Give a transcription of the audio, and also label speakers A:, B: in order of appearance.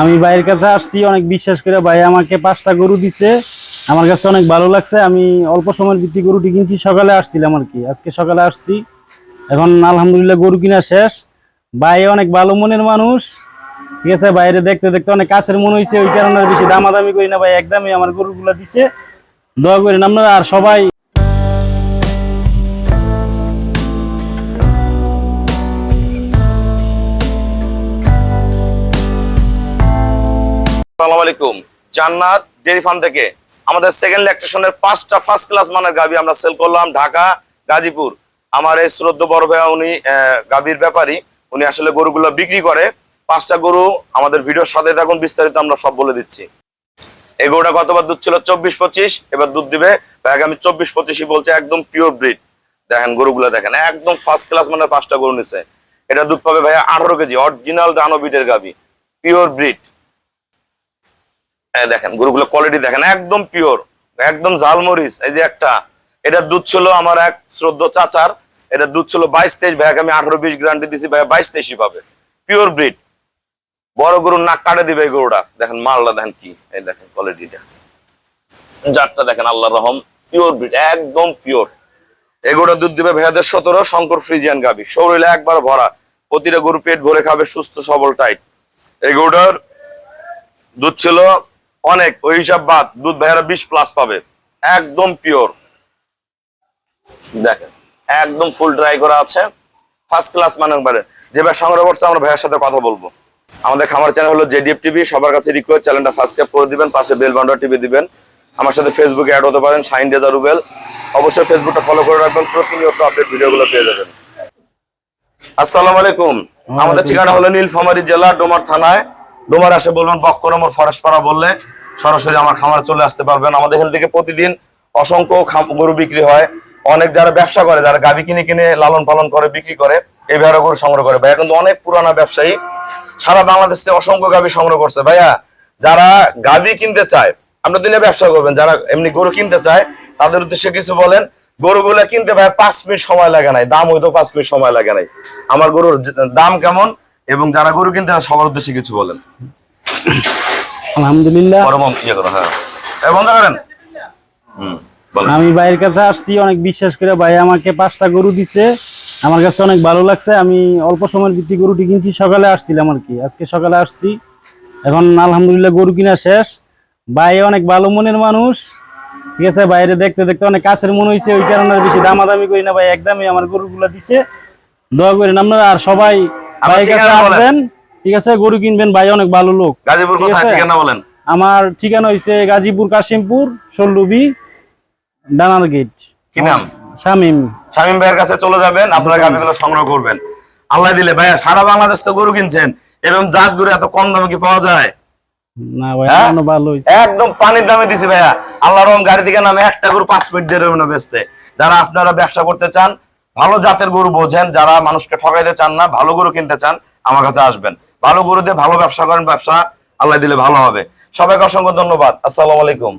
A: আমি ভাইয়ের কাছে আসছি, অনেক বিশ্বাস করে ভাই আমাকে পাঁচটা গরু দিছে। আমার কাছে অনেক ভালো লাগছে, আমি অল্প সময়ের ভিত্তি গরুটি কিনছি, সকালে আসছিলাম আর কি। আজকে সকালে আসছি, এখন আলহামদুলিল্লাহ গরু কিনা শেষ। ভাই অনেক ভালো মনের মানুষ, ঠিক আছে? বাইরে দেখতে দেখতে অনেক কাছের মনে হয়েছে ওই কারণে বেশি দামাদামি করি না ভাই, একদমই আমার গরুগুলো দিছে। দোয়া করেন আপনারা আর সবাই
B: আসসালামু আলাইকুম। জান্নাত ডেয়ারি ফার্ম থেকে আমাদের সেকেন্ড ল্যাকটেশনের পাঁচটা ফার্স্ট ক্লাস মানের গাবি আমরা সেল করলাম ঢাকা, গাজীপুর। আমার এই শ্রদ্ধ বড় ভাইয়া উনি গাবির ব্যাপারী। উনি আসলে গরুগুলো বিক্রি করে। পাঁচটা গরু আমাদের ভিডিওর সাথে থাকুন, বিস্তারিত আমরা সব বলে দিচ্ছি। এই গরুটা গতবার দুধ ছিল চব্বিশ পঁচিশ, এবার দুধ দিবে আমি চব্বিশ পঁচিশই বলছি, একদম পিওর ব্রিড দেখেন গরুগুলো দেখেন, একদম ফার্স্ট ক্লাস মানের পাঁচটা গরু নিছে। এটা দুধ পাবে ভাইয়া আঠারো কেজি অরিজিনাল রানো বিটের গাবি পিওর ব্রিড দেখেন, গরুগুলো কোয়ালিটি দেখেন, একদম পিওর একদম ঝালমরিচ। এই যে একটা, এটা দুধ ছিল আমার এক শ্রদ্ধ চাচার, এটা দুধ ছিল বাইশ তেইশ, ভাইয়াকে আমি আঠারো বিশ গ্রান্টি দিছি, ভাইয়া বাইশ তেইশই পাবে। পিওর ব্রিড বড় গরুর নাক কাটে দিবে এই গরুটা। দেখেন, মালটা দেখেন কি, এই দেখেন কোয়ালিটিটা জাতটা দেখেন আল্লাহ রহম পিওর ব্রিড একদম পিওর এগুলো দুধ দিবে ভাইয়াদের সতেরো, শঙ্কর ফ্রিজিয়ান গাবি। শরীরে একবার ভরা, প্রতিটা গরু পেট ভরে খাবে, সুস্থ, সবল টাইট এই গরুটার দুধ ছিল অনেক ওই হিসাব বাদ দুধ ভাইয়ারা বিশ প্লাস পাবে। একদম পিওর দেখেন একদম ফুল ড্রাই করা আছে। ফার্স্ট ক্লাস মানের বারে যে ভাই সংগ্রহ করছে আমরা ভাইয়ের সাথে কথা বলব। আমাদের খামার চ্যানেল হলো জেডিএফ টিভি সবার কাছে রিকোয়েস্ট চ্যানেলটা সাবস্ক্রাইব করে দিবেন পাশে বেল বান্ডার টিভি দিবেন। আমার সাথে ফেসবুকে অ্যাড হতে পারেন শাইন রেজা রুবেল। অবশ্যই ফেসবুকটা ফলো করে রাখবেন প্রতিনিয়ত আপডেট ভিডিওগুলো পেয়ে যাবেন। আসসালামু আলাইকুম। আমাদের ঠিকানা হলো নীলফামারী জেলা ডোমার থানায়। ডোমার আসে বলবেন বক্করমর ফরেস্ট পাড়া বললে। সরাসরি আমার খামারে চলে আসতে পারবেন। আমাদের এখান থেকে প্রতিদিন অসংখ্য গরু বিক্রি হয়। অনেক যারা ব্যবসা করে, যারা গাভি কিনে কিনে লালন পালন করে, বিক্রি করে, এই ভেড়া গরু সংগ্রহ করে। ভাইয়া কিন্তু অনেক পুরানা ব্যবসায়ী। সারা বাংলাদেশ থেকে অসংখ্য গাভি সংগ্রহ করছে। ভাইয়া, যারা গাভি কিনতে চায় আমরা দিনে ব্যবসা করবেন। যারা এমনি গরু কিনতে চায়, তাদের উদ্দেশ্যে কিছু বলেন। গরুগুলো কিনতে ভাই পাঁচ মিনিট সময় লাগে নাই। দাম হয়তো পাঁচ মিনিট সময় লাগে নাই। আমার গরুর দাম কেমন? এবং যারা গরু কিনতে সবার উদ্দেশ্যে কিছু বলেন।
A: আলহামদুলিল্লাহ।
B: হ্যাঁ।
A: আমি ভাইয়ের কাছে আসছি অনেক বিশ্বাস করে ভাই আমাকে পাঁচটা গরু দিছে। আমার কাছে অনেক ভালো লাগছে। আমি অল্প সময়ের ভিত্তি গরুটি কিনছি সকালে আসছিলাম আর কি। আজকে সকালে আসছি। এখন আলহামদুলিল্লাহ গরু কিনা শেষ। ভাই অনেক ভালো মনের মানুষ। ঠিক আছে বাইরে দেখতে দেখতে অনেক কাছের মনে হয়েছে ওই কারণে বেশি দামাদামি করি না ভাই। একদমই আমার গরুগুলো দিছে। দোয়া করেন আপনারা আর সবাই ভাইয়ের কাছে আসবেন। ঠিক আছে গরু কিনবেন ভাই অনেক ভালো লোক।
B: গাজীপুর কোথায়? ঠিকানা বলেন।
A: আমার ঠিকানা হয়েছে গাজীপুর কাশিমপুর সল্লুবি ডানার গেট।
B: কি নাম?
A: শামিম।
B: শামীম ভাইয়ের কাছে চলে যাবেন আপনারা গাভিগুলো সংগ্রহ করবেন। আল্লাহ দিলে ভাইয়া সারা বাংলাদেশ তো গরু কিনছেন। এরকম জাত গরু এত কম দামে কি পাওয়া যায়?
A: না ভাই
B: হ্যাঁ?
A: ভালো
B: একদম পানির দামে দিছি ভাইয়া। আল্লাহ রহম গাড়ি থেকে নামে একটা গরু পাঁচ মিনিট দেড় মিনিট বেচতে। যারা আপনারা ব্যবসা করতে চান ভালো জাতের গরু বোঝেন যারা মানুষকে ঠকাইতে চান না ভালো গরু কিনতে চান আমার কাছে আসবেন। ভালো গরু দিয়ে ভালো ব্যবসা করেন, ব্যবসা আল্লাহ দিলে ভালো হবে। সবাইকে অসংখ্য ধন্যবাদ। আসসালামু আলাইকুম।